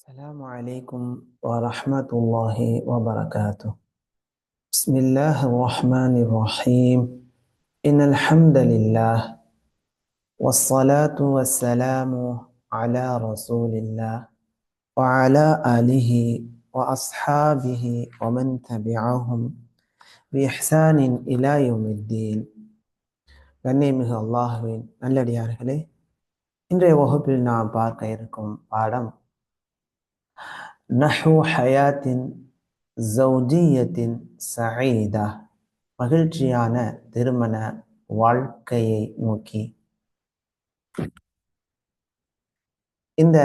السلام عليكم ورحمة الله وبركاته بسم الله الرحمن الرحيم إن الحمد لله والصلاة والسلام على رسول الله وعلى آله وأصحابه ومن تبعهم بإحسان إلى يوم الدين கண்ணியமிகு அல்லாஹுவின் நல்லடியார்களே இன்றைய வகுப்பில் நாம் பார்க்க இருக்கும் பாடம் நஹு ஹயாத்தின் ஜவுஜியத்தின் சயீதா மகிழ்ச்சியான திருமண வாழ்க்கையை நோக்கி. இந்த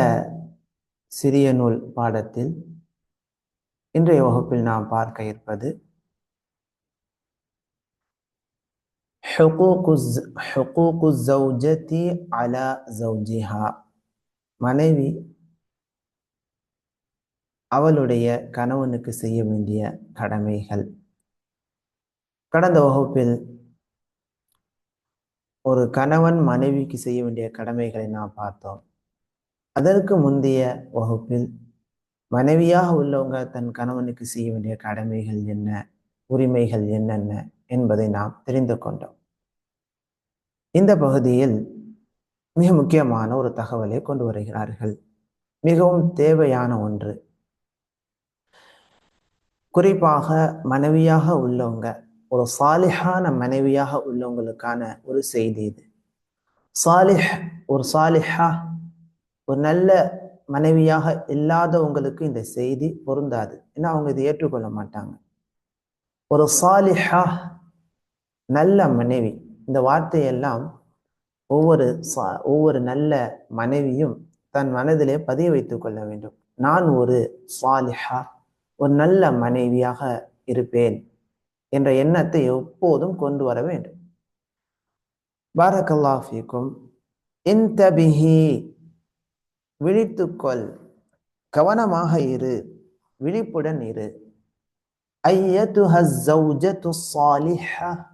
சிறிய நூல் பாடத்தில் இன்றைய வகுப்பில் நாம் பார்க்க இருப்பது ஹுக்கூக்கு ஜவுஜதி அலா ஜவுஜிஹா மனைவி அவளுடைய கணவனுக்கு செய்ய வேண்டிய கடமைகள். கடந்த வகுப்பில் ஒரு கணவன் மனைவிக்கு செய்ய வேண்டிய கடமைகளை நாம் பார்த்தோம். அதற்கு முந்தைய வகுப்பில் மனைவியாக உள்ளவங்க தன் கணவனுக்கு செய்ய வேண்டிய கடமைகள் என்ன உரிமைகள் என்னென்ன என்பதை நாம் தெரிந்து கொண்டோம். இந்த பகுதியில் மிக முக்கியமான ஒரு தகவலை கொண்டு வருகிறார்கள். மிகவும் தேவையான ஒன்று குறிப்பாக மனைவியாக உள்ளவங்க ஒரு சாலிஹான மனைவியாக உள்ளவங்களுக்கான ஒரு செய்தி இது. சாலிஹ் ஒரு சாலிஹா ஒரு நல்ல மனைவியாக இல்லாதவங்களுக்கு இந்த செய்தி பொருந்தாது ஏன்னா அவங்க இதை ஏற்றுக்கொள்ள மாட்டாங்க. ஒரு சாலிஹா நல்ல மனைவி இந்த வார்த்தையெல்லாம் ஒவ்வொரு சா- ஒவ்வொரு நல்ல மனைவியும் தன் மனதிலே பதிய வைத்துக் கொள்ள வேண்டும். நான் ஒரு சாலிஹா. ஒரு நல்ல மனைவியாக இருப்பேன் என்ற எண்ணத்தை எப்போதும் கொண்டு வர வேண்டும். பாரகல்லாஃபிக்கும் ஃபீக்கும். இன்தபிஹி விழித்துக்கொள். கவனமாக இரு. விழிப்புடன் இரு. சாலிஹா.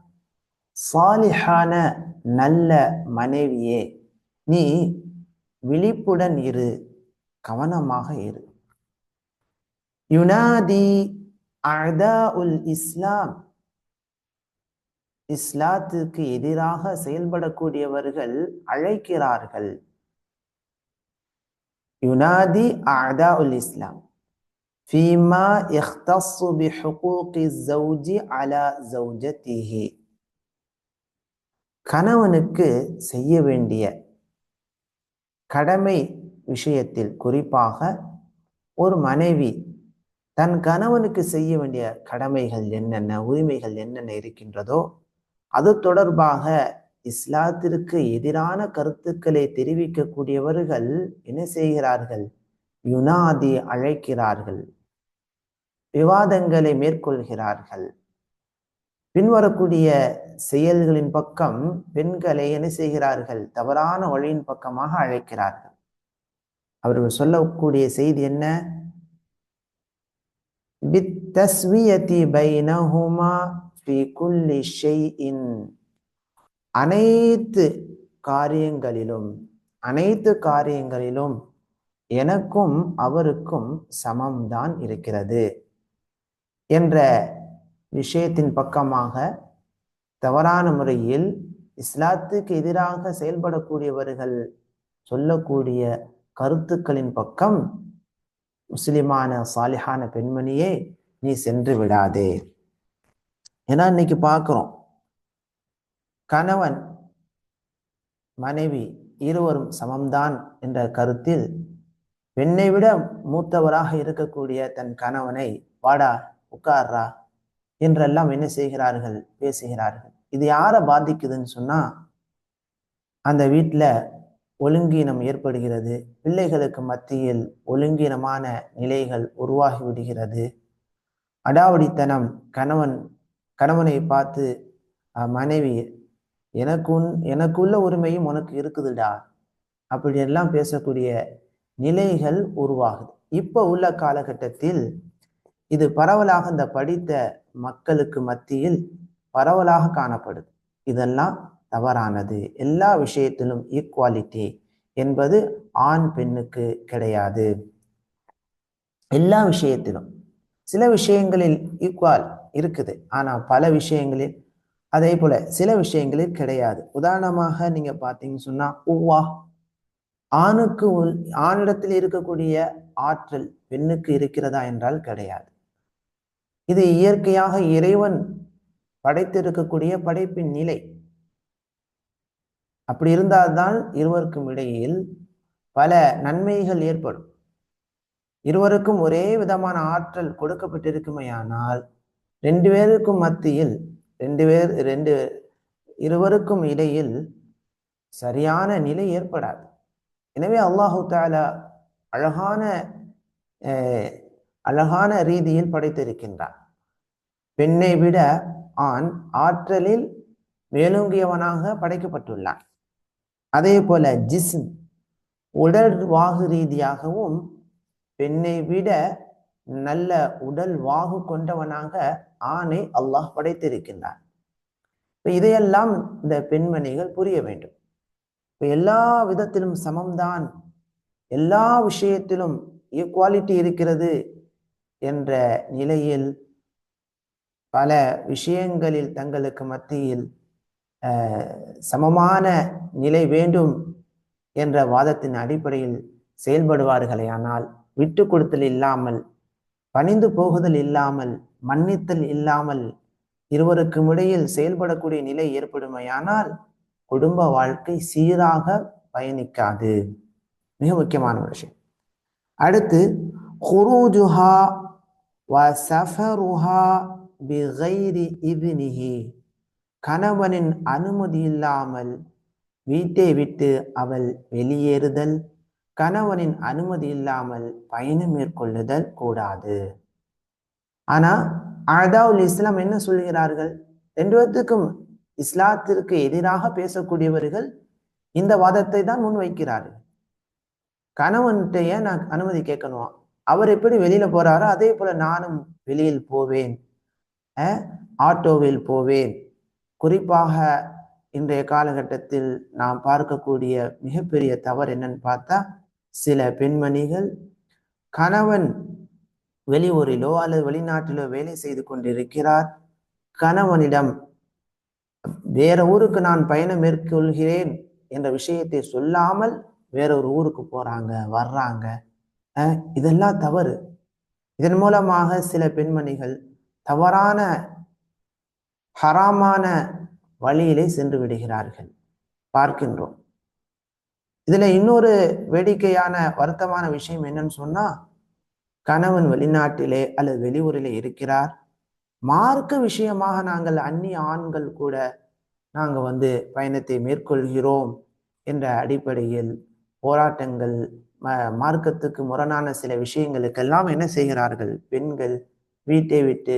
சாலிஹான நல்ல மனைவியே நீ விழிப்புடன் இரு. கவனமாக இரு. யுனாதி அழதா உல் இஸ்லாம். இஸ்லாத்துக்கு எதிராக செயல்படக்கூடியவர்கள் அழைக்கிறார்கள். யுனாதி அழதா உல் இஸ்லாம். ஃபீமா இஹ்தஸ்ஸு பி ஹுகூகி ஜௌஜி அலா ஜௌஜத்திஹி கணவனுக்கு செய்ய வேண்டிய கடமை விஷயத்தில் குறிப்பாக ஒரு மனைவி தன் கணவனுக்கு செய்ய வேண்டிய கடமைகள் என்னென்ன உரிமைகள் என்னென்ன இருக்கின்றதோ அது தொடர்பாக இஸ்லாத்திற்கு எதிரான கருத்துக்களை தெரிவிக்கக்கூடியவர்கள் என்ன செய்கிறார்கள்? யுனாதி அழைக்கிறார்கள். விவாதங்களை மேற்கொள்கிறார்கள். பின்வரக்கூடிய செயல்களின் பக்கம் பெண்களை என்ன செய்கிறார்கள்? தவறான வழியின் பக்கமாக அழைக்கிறார்கள். அவர்கள் சொல்லக்கூடிய செய்தி என்ன? பித்தஸ்வியதி பைனஹுமா ஃபி குல்லி ஷெய்இன் அனைத்து காரியங்களிலும் அனைத்து காரியங்களிலும் எனக்கும் அவருக்கும் சமம்தான் இருக்கிறது என்ற விஷயத்தின் பக்கமாக தவறான முறையில் இஸ்லாத்துக்கு எதிராக செயல்படக்கூடியவர்கள் சொல்லக்கூடிய கருத்துக்களின் பக்கம் முஸ்லிமான சாலிஹான பெண்மணியே நீ சென்று விடாதே. ஏன்னா இன்னைக்கு பார்க்கிறோம். கணவன் மனைவி இருவரும் சமம்தான் என்ற கருத்தில் பெண்ணை விட மூத்தவராக இருக்கக்கூடிய தன் கணவனை வாடா உட்கார்றா என்றெல்லாம் என்ன செய்கிறார்கள் பேசுகிறார்கள். இது யாரை பாதிக்குதுன்னு சொன்னா அந்த வீட்டில் ஒழுங்கீனம் ஏற்படுகிறது. பிள்ளைகளுக்கு மத்தியில் ஒழுங்கீனமான நிலைகள் உருவாகி விடுகிறது அடாவடித்தனம் கணவன் கணவனை பார்த்து மனைவி எனக்குன் எனக்குள்ள உரிமையும் உனக்கு இருக்குதுடா. அப்படியெல்லாம் பேசக்கூடிய நிலைகள் உருவாகுது. இப்போ உள்ள காலகட்டத்தில் இது பரவலாக இந்த படித்த மக்களுக்கு மத்தியில் பரவலாக காணப்படுது. இதெல்லாம் தவறானது. எல்லா விஷயத்திலும் ஈக்குவாலிட்டி என்பது ஆண் பெண்ணுக்கு கிடையாது. எல்லா விஷயத்திலும். சில விஷயங்களில் ஈக்குவல் இருக்குது. ஆனால் பல விஷயங்களில் அதே போல சில விஷயங்களில் கிடையாது. உதாரணமாக நீங்க பார்த்தீங்கன்னு சொன்னா உவ்வா ஆணுக்கு உள் ஆணிடத்தில் இருக்கக்கூடிய ஆற்றல் பெண்ணுக்கு இருக்கிறதா என்றால் கிடையாது. இது இயற்கையாக இறைவன் படைத்திருக்கக்கூடிய படைப்பின் நிலை. அப்படி இருந்தால்தான் இருவருக்கும் இடையில் பல நன்மைகள் ஏற்படும். இருவருக்கும் ஒரே விதமான ஆற்றல் கொடுக்கப்பட்டிருக்குமையானால் ரெண்டு பேருக்கும் மத்தியில் ரெண்டு பேர் ரெண்டு இருவருக்கும் இடையில் சரியான நிலை ஏற்படாது. எனவே அல்லாஹு தாலா அழகான அழகான ரீதியில் படைத்திருக்கின்றான். பெண்ணை விட ஆண் ஆற்றலில் மேலோங்கியவனாக படைக்கப்பட்டுள்ளான். அதே போல ஜிஸ்ம் உடல் வாகு ரீதியாகவும் பெண்ணை விட நல்ல உடல் வாகு கொண்டவனாக ஆணை அல்லாஹ் படைத்திருக்கின்றான். இப்போ இதையெல்லாம் இந்த பெண்மணிகள் புரிய வேண்டும். இப்போ எல்லா விதத்திலும் சமம்தான் எல்லா விஷயத்திலும் ஈக்குவாலிட்டி இருக்கிறது என்ற நிலையில் பல விஷயங்களில் தங்களுக்கு மத்தியில் சமமான நிலை வேண்டும் என்ற வாதத்தின் அடிப்படையில் செயல்படுவார்களே. ஆனால் விட்டு கொடுத்தல் இல்லாமல் பணிந்து போகுதல் இல்லாமல் மன்னித்தல் இல்லாமல் இருவருக்கும் இடையில் செயல்படக்கூடிய நிலை ஏற்படுமையானால் குடும்ப வாழ்க்கை சீராக பயணிக்காது. மிக முக்கியமான ஒரு விஷயம். அடுத்து ஹுரூஜுஹா வ சஃபருஹா பிகைரி இவ்னிஹி கணவனின் அனுமதி இல்லாமல் வீட்டை விட்டு அவள் வெளியேறுதல் கணவனின் அனுமதி இல்லாமல் பயணம் மேற்கொள்ளுதல் கூடாது. ஆனா அதாவுல் இஸ்லாம் என்ன சொல்கிறார்கள் ரெண்டு பேர்த்துக்கும் இஸ்லாத்திற்கு எதிராக பேசக்கூடியவர்கள் இந்த வாதத்தை தான் முன்வைக்கிறார்கள். கணவன்கிட்ட ஏன் நான் அனுமதி கேட்கணும்? அவர் எப்படி வெளியில போறாரோ அதே போல நானும் வெளியில் போவேன். ஆட்டோவில் போவேன். குறிப்பாக இன்றைய காலகட்டத்தில் நாம் பார்க்கக்கூடிய மிகப்பெரிய தவறு என்னன்னு பார்த்தா சில பெண்மணிகள் கணவன் வெளியூரிலோ அல்லது வெளிநாட்டிலோ வேலை செய்து கொண்டிருக்கிறார். கணவனிடம் வேற ஊருக்கு நான் பயணம் மேற்கொள்கிறேன் என்ற விஷயத்தை சொல்லாமல் வேற ஒரு ஊருக்கு போறாங்க வர்றாங்க. இதெல்லாம் தவறு. இதன் மூலமாக சில பெண்மணிகள் தவறான ஹராமான வழியிலே சென்று விடுகிறார்கள். பார்க்கின்றோம். இதுல இன்னொரு வேடிக்கையான வருத்தமான விஷயம் என்னன்னு சொன்னா கணவன் வெளிநாட்டிலே அல்லது வெளியூரிலே இருக்கிறார். மார்க்க விஷயமாக நாங்கள் அந்நிய ஆண்கள் கூட நாங்கள் வந்து பயணத்தை மேற்கொள்கிறோம் என்ற அடிப்படையில் போராட்டங்கள் மார்க்கத்துக்கு முரணான சில விஷயங்களுக்கெல்லாம் என்ன செய்கிறார்கள்? பெண்கள் வீட்டை விட்டு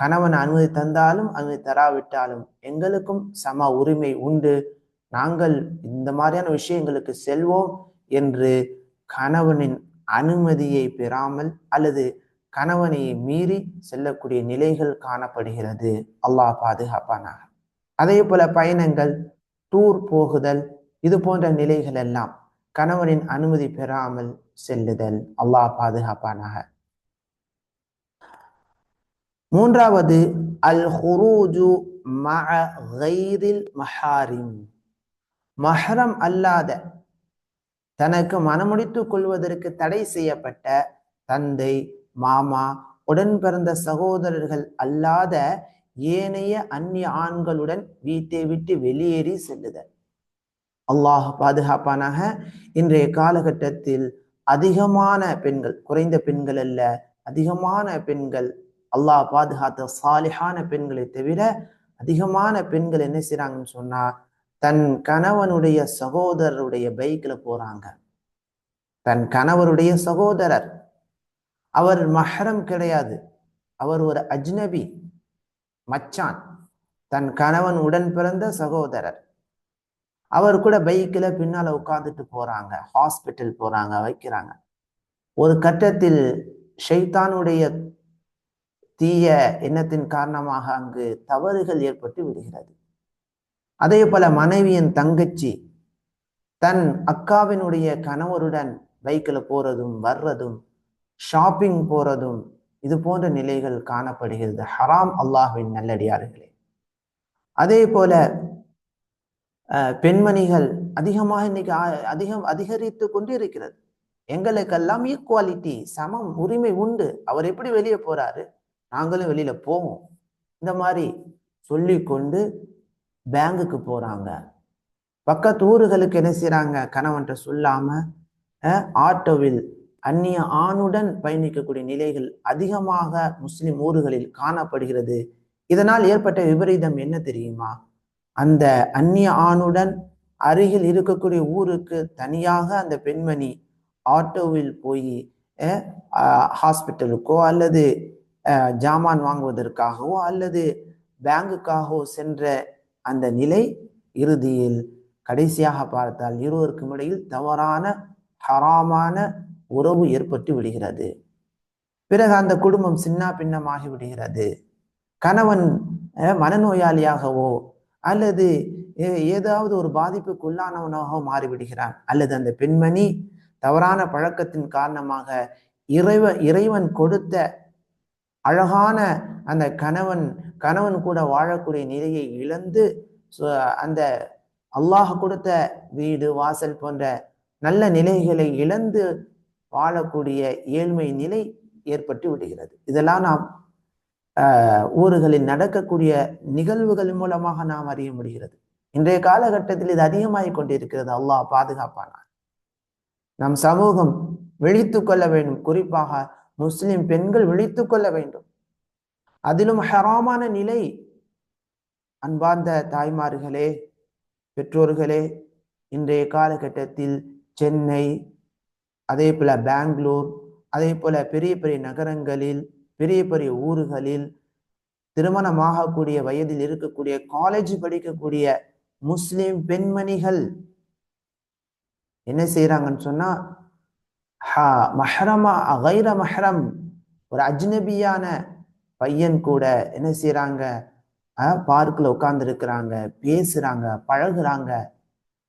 கணவன் அனுமதி தந்தாலும் அனுமதி தராவிட்டாலும் எங்களுக்கும் சம உரிமை உண்டு. நாங்கள் இந்த மாதிரியான விஷயங்களுக்கு செல்வோம் என்று கணவனின் அனுமதியை பெறாமல் அல்லது கணவனை மீறி செல்லக்கூடிய நிலைகள் காணப்படுகிறது. அல்லாஹ் பாதுகாப்பானாக. அதே போல பயணங்கள் டூர் போகுதல் இது போன்ற நிலைகள் எல்லாம் கணவனின் அனுமதி பெறாமல் செல்லுதல் அல்லாஹ் பாதுகாப்பானாக. மூன்றாவது அல் ஹுரூஜு மஹாரிம். மஹரம் அல்லாத தனக்கு மனமுடித்துக் கொள்வதற்கு தடை செய்யப்பட்ட தந்தை மாமா உடன் பிறந்த சகோதரர்கள் அல்லாத ஏனைய அந்நிய ஆண்களுடன் வீட்டை விட்டு வெளியேறி செல்லுதல். அல்லாஹ் பாதுகாப்பானாக. இன்றைய காலகட்டத்தில் அதிகமான பெண்கள் குறைந்த பெண்கள் அல்ல அதிகமான பெண்கள் அல்லாஹ் பாதுகாத்த சாலிஹான பெண்களை தவிர அதிகமான பெண்கள் என்ன செய்றாங்கன்னு சொன்னா தன் கணவனுடைய சகோதரருடைய பைக்கில் போறாங்க. தன் கணவருடைய சகோதரர். அவர் மஹரம் கிடையாது. அவர் ஒரு அஜ்னபி மச்சான். தன் கணவன் உடன் பிறந்த சகோதரர். அவர் கூட பைக்கில் பின்னால் உட்காந்துட்டு போறாங்க. ஹாஸ்பிட்டல் போறாங்க வைக்கிறாங்க. ஒரு கட்டத்தில் ஷைத்தானுடைய தீய எண்ணத்தின் காரணமாக அங்கு தவறுகள் ஏற்பட்டு விடுகிறது. அதே போல மனைவியின் தங்கச்சி தன் அக்காவினுடைய கணவருடன் பைக்கில் போறதும் வர்றதும் ஷாப்பிங் போறதும் இது போன்ற நிலைகள் காணப்படுகிறது. ஹராம் அல்லாஹ்வின் நல்லடியார்களே. அதே போல பெண்மணிகள் அதிகமாக இன்னைக்கு அதிகம் அதிகரித்து கொண்டு இருக்கிறது எங்களுக்கெல்லாம் ஈக்குவாலிட்டி சமம் உரிமை உண்டு. அவர் எப்படி வெளியே போறாரு? நாங்களும் வெளியில போவோம். இந்த மாதிரி சொல்லிக்கொண்டு பேங்குக்கு போறாங்க. பக்கத்து ஊர்களுக்கு என்ன செய்யறாங்க கணவன்ற சொல்லாம ஆட்டோவில் அந்நிய ஆணுடன் பயணிக்கக்கூடிய நிலைகள் அதிகமாக முஸ்லிம் ஊர்களில் காணப்படுகிறது. இதனால் ஏற்பட்ட விபரீதம் என்ன தெரியுமா? அந்த அந்நிய ஆணுடன் அருகில் இருக்கக்கூடிய ஊருக்கு தனியாக அந்த பெண்மணி ஆட்டோவில் போய் ஹாஸ்பிட்டலுக்கோ அல்லது ஜாமான் வாங்குவதற்காகவோ அல்லது பேங்குக்காகவோ சென்ற அந்த நிலை இறுதியில் கடைசியாக பார்த்தால் இருவருக்கும் இடையில் தவறான ஹராமான உறவு ஏற்பட்டு விடுகிறது. பிறகு அந்த குடும்பம் சின்ன பின்னமாகி விடுகிறது. கணவன் மனநோயாளியாகவோ அல்லது ஏதாவது ஒரு பாதிப்புக்குள்ளானவனாக மாறிவிடுகிறான். அல்லது அந்த பெண்மணி தவறான பழக்கத்தின் காரணமாக இறைவ இறைவன் கொடுத்த அழகான அந்த கணவன் கணவன் கூட வாழக்கூடிய நிலையை இழந்து சு- அந்த அல்லாஹ் கொடுத்த வீடு வாசல் போன்ற நல்ல நிலைகளை இழந்து வாழக்கூடிய ஏழ்மை நிலை ஏற்பட்டு விடுகிறது. இதெல்லாம் நாம் ஆஹ், ஊர்களில் நடக்கக்கூடிய நிகழ்வுகள் மூலமாக நாம் அறிய முடிகிறது. இன்றைய காலகட்டத்தில் இது அதிகமாகிக் கொண்டிருக்கிறது. அல்லாஹ் பாதுகாப்பானார். நம் சமூகம் விழித்து கொள்ள வேண்டும். குறிப்பாக முஸ்லிம் பெண்கள் விழித்து கொள்ள வேண்டும். அதிலும் ஹராமான நிலை. அன்பார்ந்த தாய்மார்களே பெற்றோர்களே இன்றைய காலகட்டத்தில் சென்னை அதே போல பெங்களூர் அதே போல பெரிய பெரிய நகரங்களில் பெரிய பெரிய ஊர்களில் திருமணமாகக்கூடிய வயதில் இருக்கக்கூடிய காலேஜ் படிக்கக்கூடிய முஸ்லிம் பெண்மணிகள் என்ன செய்யறாங்கன்னு சொன்னா ஹா மஹ்ரமா கைர மஹ்ரம். ஒரு அஜ்னபியான பையன் கூட என்ன செய்யறாங்க பார்க்கில் உட்காந்துருக்கிறாங்க பேசுறாங்க பழகுறாங்க.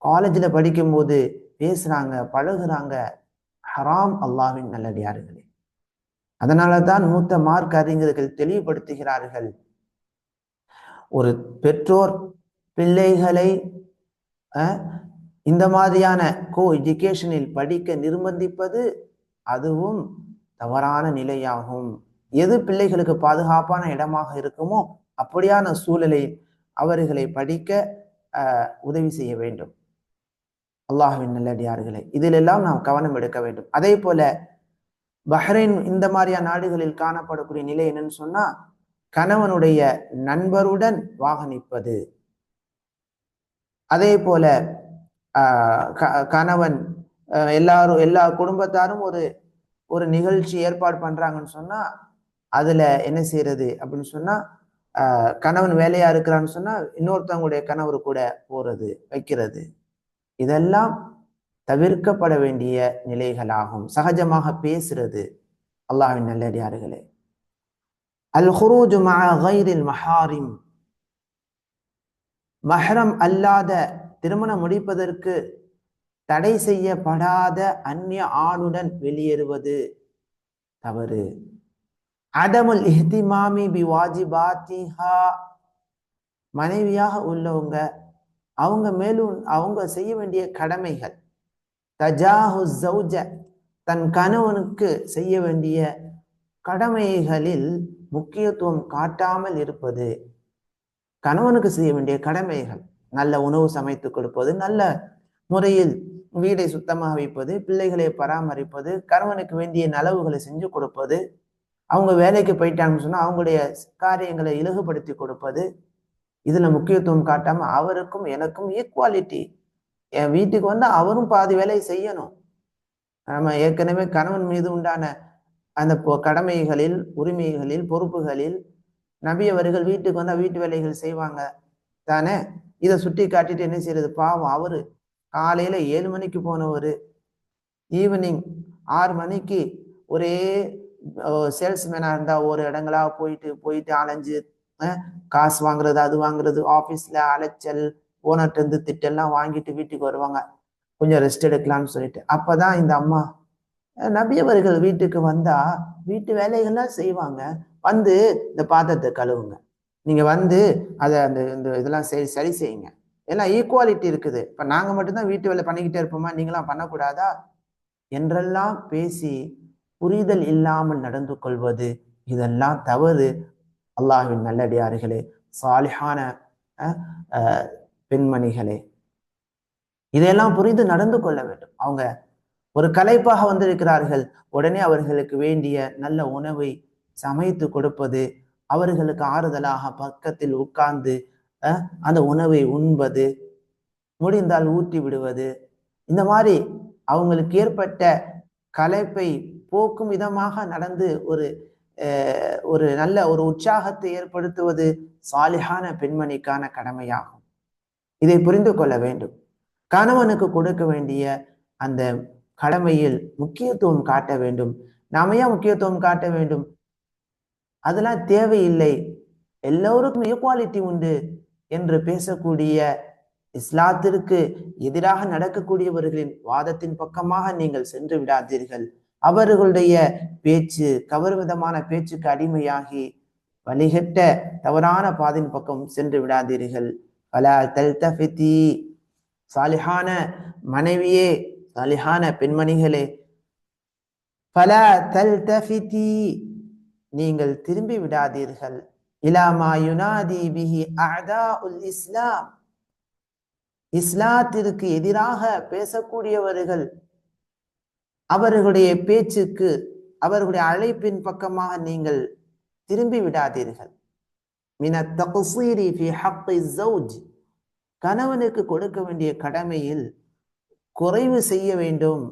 காலேஜில் படிக்கும்போது பேசுறாங்க பழகுறாங்க. ஹராம் அல்லாஹ்வின் நல்லடியார்களே. அதனால தான் மூத்த மார்க் அறிஞர்கள் தெளிவுபடுத்துகிறார்கள். ஒரு பெற்றோர் பிள்ளைகளை அஹ், இந்த மாதிரியான கோ எஜுகேஷனில் படிக்க நிர்பந்திப்பது அதுவும் தவறான நிலையாகும். எது பிள்ளைகளுக்கு பாதுகாப்பான இடமாக இருக்குமோ அப்படியான சூழலை அவர்களை படிக்க உதவி செய்ய வேண்டும். அல்லாஹ்வின் நல்லடியார்களே இதிலெல்லாம் நாம் கவனம் எடுக்க வேண்டும். அதே போல பஹ்ரைன் இந்த மாதிரியான நாடுகளில் காணப்படக்கூடிய நிலை என்னன்னு சொன்னா கணவனுடைய நண்பருடன் வாகனிப்பது. அதே போல கணவன் எல்லாரும் எல்லா குடும்பத்தாரும் ஒரு ஒரு நிகழ்ச்சி ஏற்பாடு பண்றாங்கன்னு சொன்னா அதுல என்ன செய்யறது அப்படின்னு சொன்னா ஆஹ் கணவன் வேலையா இருக்கிறான்னு சொன்னா இன்னொருத்தவங்களுடைய கணவர் கூட போறது வைக்கிறது. இதெல்லாம் தவிர்க்கப்பட வேண்டிய நிலைகளாகும். சகஜமாக பேசுறது அல்லாஹ்வின் நல்லடியார்களே. அல் ஹுரூஜு மஹாரிம். மஹரம் அல்லாத திருமணம் முடிப்பதற்கு தடை செய்யப்படாத அந்நிய ஆணுடன் வெளியேறுவது தவறு. அதமுல் இஹ்திமாமி பி வாஜிபாத்திஹா. மனைவியாக உள்ளவங்க அவங்க மேலும் அவங்க செய்ய வேண்டிய கடமைகள் தஜாஹு சௌஜ தன் கணவனுக்கு செய்ய வேண்டிய கடமைகளில் முக்கியத்துவம் காட்டாமல் இருப்பது கணவனுக்கு செய்ய வேண்டிய கடமைகள். நல்ல உணவு சமைத்து கொடுப்பது நல்ல முறையில் வீடை சுத்தமாக வைப்பது பிள்ளைகளை பராமரிப்பது கணவனுக்கு வேண்டிய நலவுகளை செஞ்சு கொடுப்பது அவங்க வேலைக்கு போயிட்டாங்கன்னு சொன்னால் அவங்களுடைய காரியங்களை இலகுபடுத்தி கொடுப்பது. இதில் முக்கியத்துவம் காட்டாமல் அவருக்கும் எனக்கும் ஈக்குவாலிட்டி என் வீட்டுக்கு வந்து அவரும் பாதி வேலையை செய்யணும். நம்ம ஏற்கனவே கணவன் மீது உண்டான அந்த கடமைகளில் உரிமைகளில் பொறுப்புகளில் நபி அவர்கள் வீட்டுக்கு வந்தால் வீட்டு வேலைகள் செய்வாங்க. தானே? இதை சுட்டி காட்டிட்டு என்ன செய்யறது? பாவம் அவரு காலையில ஏழு மணிக்கு போனவர். ஈவினிங் ஆறு மணிக்கு ஒரே சேல்ஸ்மேனாக இருந்தால் ஒரு இடங்களா போயிட்டு போயிட்டு அலைஞ்சு காசு வாங்குறது அது வாங்குறது ஆஃபீஸில் அலைச்சல் ஓனர்ட்டேருந்து திட்டெல்லாம் வாங்கிட்டு வீட்டுக்கு வருவாங்க. கொஞ்சம் ரெஸ்ட் எடுக்கலாம்னு சொல்லிட்டு. அப்பதான் இந்த அம்மா நபியவர்கள் வீட்டுக்கு வந்தா வீட்டு வேலைகள்லாம் செய்வாங்க. வந்து இந்த பாத்திரத்தை கழுவுங்க. நீங்கள் வந்து அதை அந்த இந்த இதெல்லாம் சரி சரி செய்யுங்க. எல்லாம் ஈக்குவாலிட்டி இருக்குது. இப்போ நாங்கள் மட்டும்தான் வீட்டு வேலை பண்ணிக்கிட்டே இருப்போமா? நீங்களாம் பண்ணக்கூடாதா? என்றெல்லாம் பேசி புரிதல் இல்லாமல் நடந்து கொள்வது இதெல்லாம் தவறு. அல்லாஹின் நல்லடியார்களே சாலிஹான பெண்மணிகளே. இதையெல்லாம் புரிந்து நடந்து கொள்ள வேண்டும். அவங்க ஒரு கலைப்பாக வந்திருக்கிறார்கள். உடனே அவர்களுக்கு வேண்டிய நல்ல உணவை சமைத்து கொடுப்பது அவர்களுக்கு ஆறுதலாக பக்கத்தில் உட்கார்ந்து அந்த உணவை உண்பது முடிந்தால் ஊட்டி விடுவது இந்த மாதிரி அவங்களுக்கு ஏற்பட்ட கலைப்பை போக்கும் விதமாக நடந்து ஒரு ஒரு நல்ல ஒரு உற்சாகத்தை ஏற்படுத்துவது சாலிகான பெண்மணிக்கான கடமையாகும். இதை புரிந்து கொள்ள வேண்டும். கணவனுக்கு கொடுக்க வேண்டிய அந்த கடமையில் முக்கியத்துவம் காட்ட வேண்டும். நாம ஏன் முக்கியத்துவம் காட்ட வேண்டும்? அதெல்லாம் தேவையில்லை. எல்லோருக்கும் ஈக்குவாலிட்டி உண்டு என்று பேசக்கூடிய இஸ்லாத்திற்கு எதிராக நடக்கக்கூடியவர்களின் வாதத்தின் பக்கமாக நீங்கள் சென்று விடாதீர்கள். அவர்களுடைய பேச்சு கவர்விதமான பேச்சுக்கு அடிமையாகி வழிகட்ட தவறான பாதையின் பக்கம் சென்று விடாதீர்கள். பல தல்தஃபிதி. சாலிஹான மனைவியே சாலிஹான பெண்மணிகளே. பல தல்தஃபிதி. நீங்கள் திரும்பி விடாதீர்கள். இலாமா யுனாதி பிஹி அதா உல் இஸ்லாம். இஸ்லாத்திற்கு எதிராக பேசக்கூடியவர்கள் அவர்களுடைய பேச்சுக்கு அவர்களுடைய அழைப்பின் பக்கமாக நீங்கள் திரும்பி விடாதீர்கள். மின தக்சீரி ஃபி ஹக்கி ஜௌஜ் கணவனுக்கு கொடுக்க வேண்டிய கடமையில் குறைவு செய்ய வேண்டும்.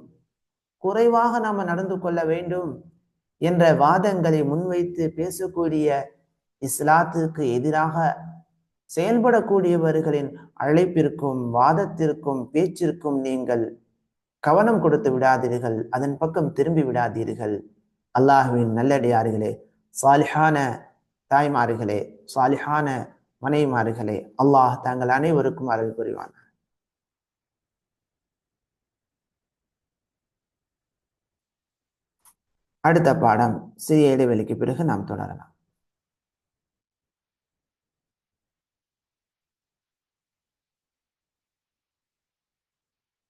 குறைவாக நாம் நடந்து கொள்ள வேண்டும். என்ற வாதங்களை முன்வைத்து பேசக்கூடிய இஸ்லாத்துக்கு எதிராக செயல்படக்கூடியவர்களின் அழைப்பிற்கும் வாதத்திற்கும் பேச்சிற்கும் நீங்கள் கவனம் கொடுத்து விடாதீர்கள். அதன் பக்கம் திரும்பி விடாதீர்கள். அல்லாஹுவின் நல்லடியார்களே சாலிஹான தாய்மார்களே சாலிஹான மனைவிமார்களே அல்லாஹ் தாங்கள் அனைவருக்கும் அருள் புரிவான் அடுத்த பாடம் சிறிய இடைவெளிக்கு பிறகு நாம் தொடரலாம்.